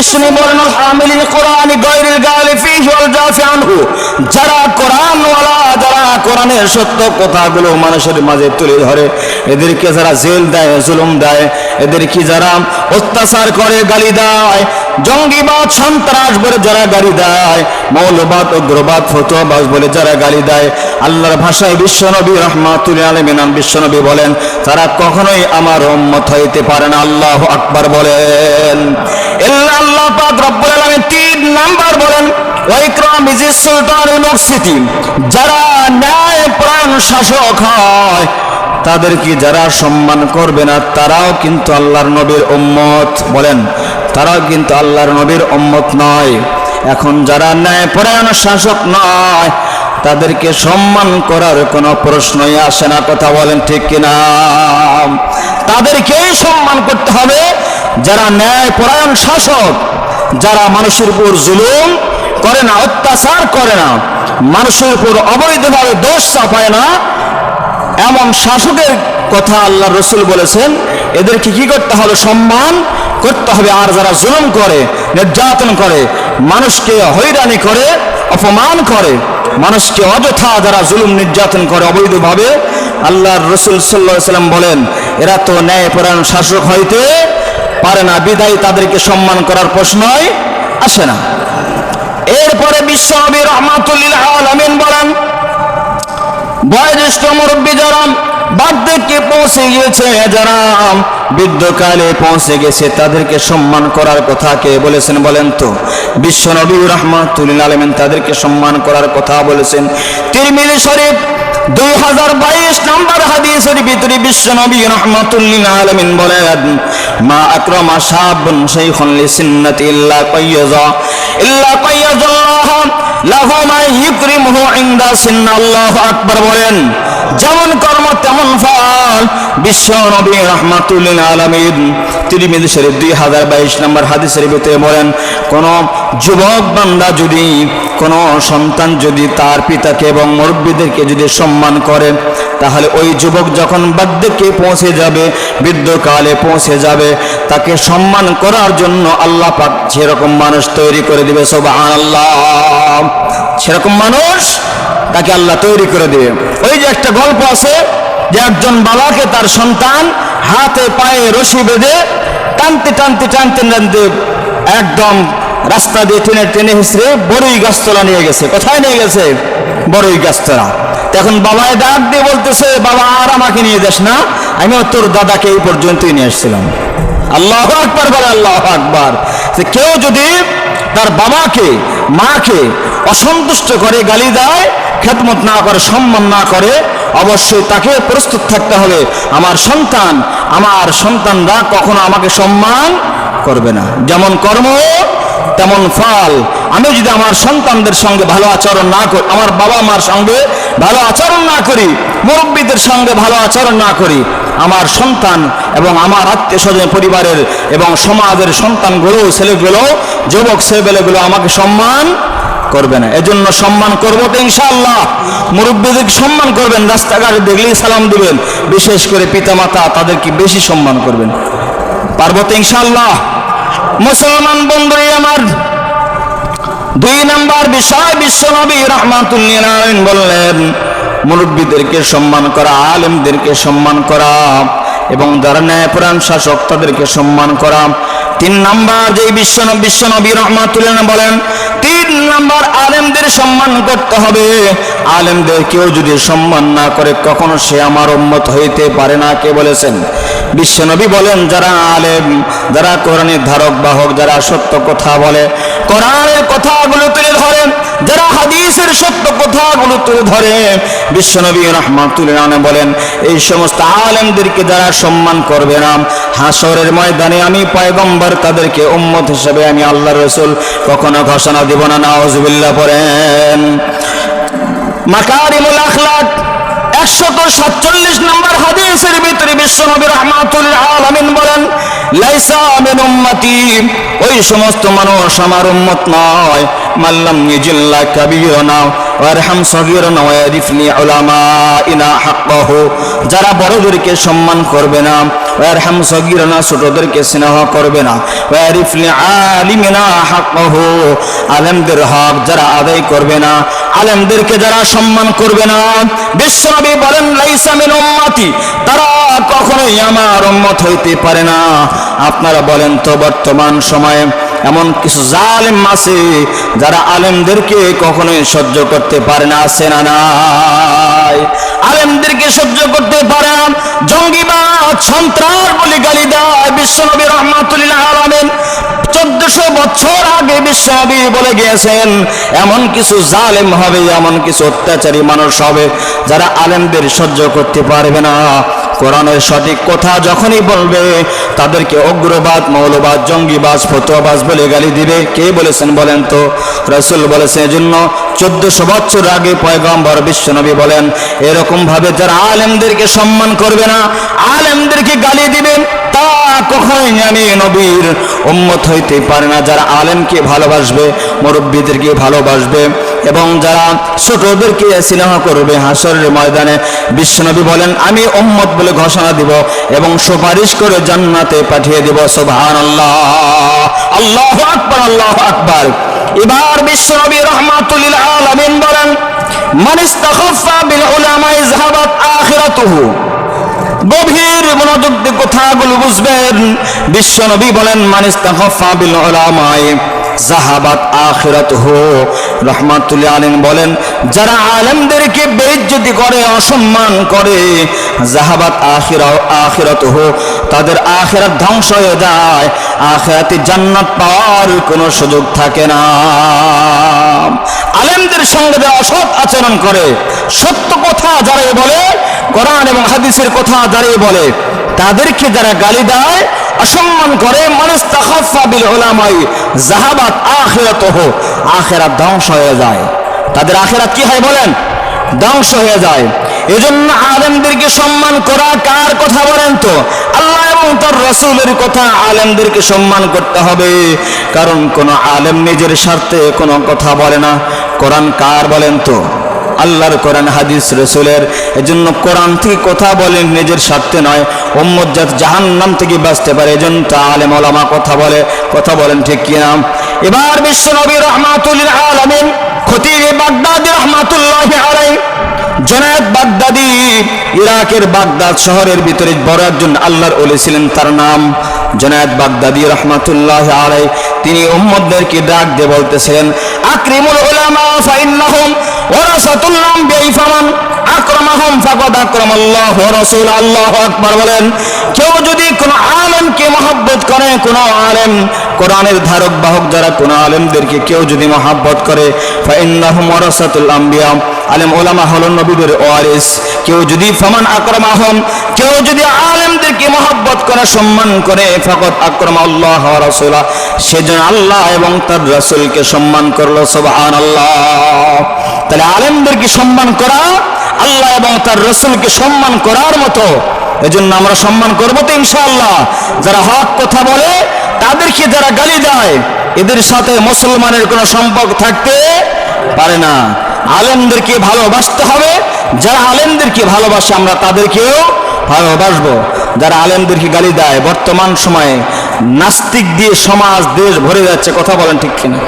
বিষ্ণু বলেন, হামিলিল কোরআন আনহু। যারা কোরআন ওয়ালা যারা সত্য কথাগুলো মানুষের মাঝে তুলে ধরে, এদেরকে যারা জেল দেয়, জুলুম দেয়, এদেরকে যারা অত্যাচার করে, গালি দেয় জঙ্গিবাদ, সন্ত্রাস বলে যারা গালি দেয়, মৌলবাদ, উগ্রবাদ, ফতোয়াবাজ বলে যারা গালি দেয়। আল্লাহর ভাষায় বিশ্বনবী রহমাতুল আলমিনান বিশ্বনবী বলেন, তারা কখনোই আমার উম্মত হইতে পারে না, আল্লাহ আকবার বলেন। আল্লাহ পাক রব্বুল আলামিন তিন নাম্বার বলেন যারা ন্যায় প্রাণ শাসক হয় তাদেরকে যারা সম্মান করবে না, তারাও কিন্তু আল্লাহর নবীর উম্মত। বলেন, তারাও কিন্তু আল্লাহর নবীর উম্মত নয়। এখন যারা ন্যায় পরায়ণ শাসক নয়, তাদেরকে সম্মান করার কোনো প্রশ্নই আসে না। কথা বলেন ঠিক কিনা তাদেরকেই সম্মান করতে হবে যারা ন্যায় পরায়ণ শাসক, যারা মানুষের উপর জুলুম করে না, অত্যাচার করে না, মানুষের উপর অবৈধভাবে দোষ চাপায় না এমন শাসকের কথা আল্লাহ রসুল বলেছেন, এদেরকে কি করতে হবে? সম্মান করতে হবে। আর যারা জুলুম করে, নির্যাতন করে, মানুষকে হয়রানি করে, অপমান করে, মানুষকে অযথা যারা জুলুম, নির্যাতন করে, অবৈধভাবে আল্লাহর রসুল সাল্লাম বলেন, এরা তো ন্যায়পরায়ণ শাসক হইতে পারে না। বিদায় তাদেরকে সম্মান করার প্রশ্নই আসে না। এরপরে বিশ্বনবী রহমাতুল্লিল আলমিন বলেন বয়োজ্যেষ্ঠ মুরব্বী যারা বার্ধক্যে পৌঁছে গিয়েছে, যারা বৃদ্ধকালে পৌঁছে গেছে, তাদেরকে সম্মান করার কথা কে বলেছেন বলেন তো? বিশ্ব নবী রহমাতুল্লিল আলমিন তাদেরকে সম্মান করার কথা বলেছেন। তিরমিলি শরীফ দুই হাজার বাইশ নম্বর হাদিসের ভিতরে বিশ্ব নবী রহমাতুল্লিল আলমিন বলেন, মা আক্রমা সাবন শাইখুন লিসিন্নাতি ইল্লা কাইয়াজা ইল্লা কাইয়াজাল্লাহ লাহু মা ইউকরিমুহু ইনদা সিন্না আল্লাহু আকবার বলেন যেমন কর্ম, তেমন ফল। বিশ্ব নবী রহমাতুল্লিল আলমিন তিরিমিদ শরীফ দুই হাজার বাইশ নম্বর হাদিসের ভিতরে বলেন, কোন যুবক বান্দা যদি, কোন সন্তান যদি তার পিতাকে এবং মুরব্বীদেরকে যদি সম্মান করে, তাহলে ওই যুবক যখন বার্ধক্যে পৌঁছে যাবে, বৃদ্ধকালে পৌঁছে যাবে, তাকে সম্মান করার জন্য আল্লাহ পাক সেরকম মানুষ তৈরি করে দিবে সব আল্লাহ সেরকম মানুষ তাকে আল্লাহ তৈরি করে দিবে। ওই যে একটা গল্প আছে যে একজন বাবাকে তার সন্তান হাতে পায়ে রশি বেঁধে টানতে টানতে টানতে টানতে একদম রাস্তা দিয়ে টেনে টেনে হিসড়ে বড়ই গাছতলা নিয়ে গেছে। কোথায় নিয়ে গেছে? বড়ই গাছতলা। তখন বাবায় ডাক দিয়ে বলতেছে, বাবা, আর আমাকে নিয়ে যাস না। আমিও তোর দাদাকে এই পর্যন্তই নিয়ে এসেছিলাম আল্লাহ আকবার, বলে আল্লাহ আকবার। কেউ যদি তার বাবাকে, মাকে অসন্তুষ্ট করে গালি দেয় খেদমত না করে, সম্মান না করে, অবশ্যই তাকে প্রস্তুত থাকতে হবে। আমার সন্তান, আমার সন্তানরা কখনো আমাকে সম্মান করবে না। যেমন কর্ম, তেমন ফল। আমি যদি আমার সন্তানদের সঙ্গে ভালো আচরণ না করি, আমার বাবা মার সঙ্গে ভালো আচরণ না করি, মুরব্বীদের সঙ্গে ভালো আচরণ না করি, আমার সন্তান এবং আমার আত্মীয় স্বজন পরিবারের এবং সমাজের সন্তানগুলো, ছেলেগুলো যুবক ছেলেবেলেগুলো আমাকে সম্মান করবে না। এজন্য সম্মান করব তো ইনশাআল্লাহ। মুরব্বীদেরকে সম্মান করবেন, রাস্তাঘাটে দেখলেই সালাম দিবেন। বিশেষ করে পিতামাতা, তাদেরকে বেশি সম্মান করবেন। পারব তো ইনশাআল্লাহ? মুসলমান বন্ধুই আমার, দুই নাম্বার বিষয় বিশ্বনবী রহমাতুল্লিন বললেন, মুরব্বীদেরকে সম্মান করা, আলেমদেরকে সম্মান করা এবং যারা ন্যায়প্রাণ শাসক, তাদেরকে সম্মান করা। তিন নাম্বার যে বিশ্বনব বিশ্বনবী রহমাতুল্লাহ বলেন নাম্বার আলেমদের সম্মান করতে হবে। আলেমদের কেউ যদি সম্মান না করে, কখনো সে আমার উম্মত হইতে পারে না, কে বলেছেন? বিশ্বনবী বলেন, যারা আলেম, যারা কোরআনের ধারক, বাহক, যারা সত্য কথা বলে, কোরআনের কথাগুলো তুলে ধরে যারা হাদিসের সত্য কথাগুলো তুলে ধরে, বিশ্বনবী রহমাতুল্লাহ বলেন, এই সমস্ত আলেমদেরকে যারা সম্মান করবে না হাসরের ময়দানে আমি পয়গম্বর তাদেরকে উম্মত হিসেবে আমি আল্লাহ রসুল কখনো ঘোষণা দিব না। নাউজুবিল্লাহ পড়েন। মাকারিমুল আখলাক, একশত সাতচল্লিশ নম্বর হাদিসের ভিতরে বিশ্বনবী রহমাতুল্লাহ আলামিন বলেন ওই সমস্ত মানুষ আমার উম্মত নয়। মাল্লাম ইজিল্লা কাবিরনা ওয়ারহাম সগীরানা ওয়ারিফনি উলামাইনা হাক্কাহু। যারা বড়দেরকে সম্মান করবে না, ওয়ারহাম সগীরানা ছোটদেরকে স্নেহ করবে না। ওয়ারিফনি আলিমিনা হাক্কাহু। আলেমদের হক যারা আদায় করবে না, আলেমদেরকে যারা সম্মান করবে না। বিশ্বনবী বলেন, লাইসা মিন উম্মতি। তারা কখনোই আমার উম্মত হইতে পারে না। আপনারা বলেন তো বর্তমান সময়ে এমন কিছু জালেম আছে যারা আলেমদেরকে কখনোই সহ্য করতে পারে না, আছে না নাই? আলেমদেরকে সহ্য করতে পারে না। জঙ্গিবাদ, সন্ত্রাস বলে গালি দেয়। বিশ্বনবী রহমাতুল্লাহ আলমেন চোদ্দশো বছর আগে বিশ্বনবী বলে গিয়েছেন, এমন কিছু জালেম হবে, এমন কিছু অত্যাচারী মানুষ হবে যারা আলেমদের সহ্য করতে পারবে না। কোরআনের সঠিক কথা যখনই বলবে, তাদেরকে অগ্রবাদ মৌলবাদ, জঙ্গিবাজ, ফতোয়াবাজ বলে গালি দিবে। কে বলেছেন বলেন তো? রসুল বলেছেন এজন্য চোদ্দশো বছর আগে পয়গম্বর বিশ্বনবী বলেন এরকম ভাবে যারা আলেমদেরকে সম্মান করবে না, আলেমদেরকে গালি দিবে তা কখনোই আমি নবীর উম্মত হইতে পারে না। যারা আলেমকে ভালোবাসবে, মুরব্বীদেরকে ভালোবাসবে এবং যারা ছোটদেরকে স্নেহ করবে হাসরের ময়দানে, বিশ্বনবী বলেন, আমি উম্মত বলে ঘোষণা দিব এবং সুপারিশ করে জান্নাতে পাঠিয়ে দিব। সুবহান আল্লাহ আল্লাহ আকবার আল্লাহ আকবার। এবার বিশ্বনবী রহমাতুল আলামিন বলেন, মান ইস্তাখাফা বিল উলামা ইযহাবাত আখিরাতুহু। গভীর মনোযোগ দিয়ে কথাগুলো বুঝবেন। বিশ্বনবী বলেন মানিস তাহফা বিল উলামায়ে জাহাবাত আখিরাত হো রহমাতুল্লাহ আলাইহিন বলেন, যারা আলেমদেরকে বেইজ্জতি করে, অসম্মান করে জাহাবাত আখিরা আখিরাত হো তাদের আখিরাত ধ্বংস হয়ে যায়। আখিরাতে জান্নাত পাওয়ার কোনো সুযোগ থাকে না। আলেমদের সঙ্গে অসৎ আচরণ করে, সত্য কথা যারা বলে কোরআন এবং হাদিসের কথা দাঁড়িয়ে বলে, তাদেরকে যারা গালি দেয়, অসম্মান করে, মানুষ তাহাফা জাহাবাত আখেরাত আখেরাত ধ্বংস হয়ে যায়। তাদের আখেরাত কি হয় বলেন? ধ্বংস হয়ে যায়। এজন্য আলেমদেরকে সম্মান করা কার কথা বলেন তো? আল্লাহ এবং তার রসুলের কথা আলেমদেরকে সম্মান করতে হবে। কারণ কোন আলেম নিজের স্বার্থে কোনো কথা বলে না। কোরআন কার বলেন তো? আল্লাহর কোরআন, হাদিস, রসুলের। এজন্য কোরআন থেকে কথা বলেন, নিজের স্বার্থে নয়। ওম্মদ জাত জাহান্নাম থেকে বাঁচতে পারে। এজন্য তা আলেম কথা বলে, কথা বলেন ঠিক কিনা? এবার বিশ্ব নবী রহমাতুল আলমিন বাগদাদি বাগদাদি শহরের ভিতরে তার নাম বাগদাদি রহমাতুল্লাহ তিনি ডাক দিয়ে বলতেছিলেন, আকরিমুল ওয়ারাসাতুল আম্বিয়া ফামান আকরামাহুম ফাকাদ আকরামাল্লাহু ওয়া রাসূল, আল্লাহু আকবার বলেন, কেউ যদি কোন আলেমকে মহব্বত করে, কোন আলেম, কোরআনের ধারক, বাহক যারা কোন আলেমদেরকে কেউ যদি মহব্বত করে, ফাইন্নাহুম ওয়ারাসাতুল আম্বিয়া, আলেম ওলামা হল নবীদের ওয়ারিস। কেউ যদি ফমান আকরামাহুম কেউ যদি আলেমদেরকে মহব্বত করে, সম্মান করে, ফকত আকরম আল্লাহ রাসূলা সেজন্য আল্লাহ এবং তার রাসূলকে সম্মান করল, সুবহানাল্লাহ। তাহলে আলেমদেরকে সম্মান করা, আল্লাহ এবং তার রসুলকে সম্মান করার মতো, এজন্য আমরা সম্মান করব তো ইনশাআল্লাহ। যারা হক কথা বলে, তাদেরকে যারা গালি দেয়, এদের সাথে মুসলমানের কোনো সম্পর্ক থাকতে পারে না। আলেমদেরকে ভালোবাসতে হবে যারা আলেমদেরকে ভালোবাসে, আমরা তাদেরকেও ভালোবাসবো। যারা আলেমদেরকে গালি দেয়, বর্তমান সময়ে নাস্তিক দিয়ে সমাজ, দেশ ভরে যাচ্ছে, কথা বলেন ঠিক কিনা?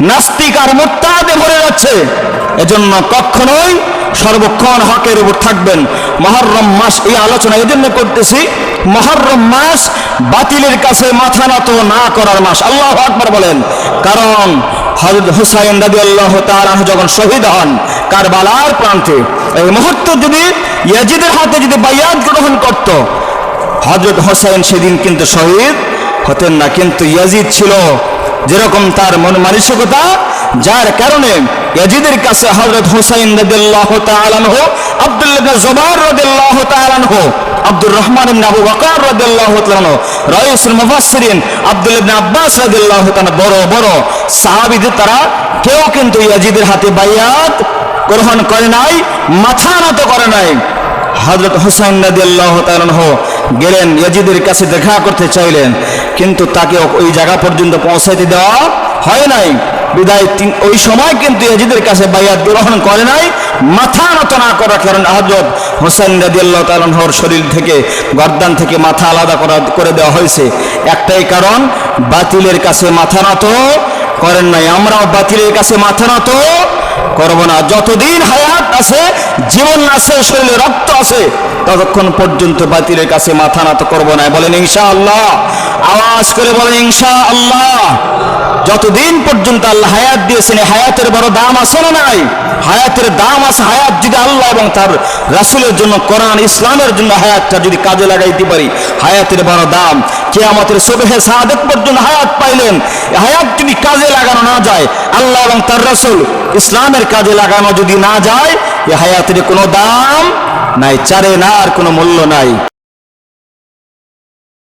নাস্তিক আর মোত্তাদে ভরে যাচ্ছে। এজন্য কখনোই সর্বক্ষণ হকের উপর থাকবেন। মহরম মাস এই আলোচনা এই জন্য করতেছি, মহরম মাস বাতিলের কাছে মাথা নত না করার মাস। আল্লাহ আকবার বলেন। কারণ হজরত হুসাইন রাজি আল্লাহ তাআলা যখন শহীদ হন কারবালার প্রান্তে। এই মুহূর্তে যদি ইয়াজিদের হাতে যদি বাইয়াত গ্রহণ করত হজরত হোসাইন সেদিন কিন্তু শহীদ হতেন না, কিন্তু ইয়াজিদ ছিল যেরকম তার মন মানসিকতা, যার কারণে ইয়াজিদের কাছে হযরত হুসাইন রাদিয়াল্লাহু তাআলা আনহু আব্দুল্লাহ রাদিয়াল্লাহু তাআলা আনহু, আব্দুর রহমান ইবনে আবু বকর রাদিয়াল্লাহু তাআলা রাইসুল মুফাসসিরিন আব্দুল্লাহ ইবনে আব্বাস রাদিয়াল্লাহু তাআলা বড় বড় সাহাবীদের তারা কেউ কিন্তু ইয়াজিদের হাতে বাইয়াত গ্রহণ করে নাই, মাথা নত করে নাই। হজরত হুসাইন তাআলা আনহু গেলেন, ইয়াজিদের কাছে দেখা করতে চাইলেন, কিন্তু তাকে ওই জায়গা পর্যন্ত পৌঁছাইতে দেওয়া হয় নাই। বিদায় ওই সময় কিন্তু এজিদের কাছে বাইয়াত গ্রহণ করে নাই, মাথা নত না করার কারণে হজরত হোসেন রাদিয়াল্লাহু তাআলার শরীর থেকে গর্দান থেকে মাথা আলাদা করা, করে দেওয়া হয়েছে। একটাই কারণ, বাতিলের কাছে মাথা নত করেন নাই। আমরাও বাতিলের কাছে মাথা নত করব না। যতদিন হায়াত আছে, জীবন আছে, শরীরে রক্ত আছে, ততক্ষণ পর্যন্ত বাতিলের কাছে মাথা নত করব না। বলেন ইনশাআল্লাহ। আওয়াজ করে বলেন ইনশাআল্লাহ। যতদিন পর্যন্ত আল্লাহ হায়াত দিয়েছেন হায়াতের বড় দাম আছে না নাই? হায়াতের দাম আছে, হায়াত যদি আল্লাহ এবং তার রাসূলের জন্য, কোরআন, ইসলামের জন্য হায়াতটা যদি কাজে লাগাইতে পারি, হায়াতের বড় দাম। কে আমাদের সবেহে সাহাদত পর্যন্ত হায়াত পাইলেন। হায়াত যদি কাজে লাগানো না যায়, আল্লাহ এবং তার রসুল ইসলামের কাজে লাগানো যদি না যায়, এ হায়াতের কোনো দাম নাই, চারে না আর কোনো মূল্য নাই।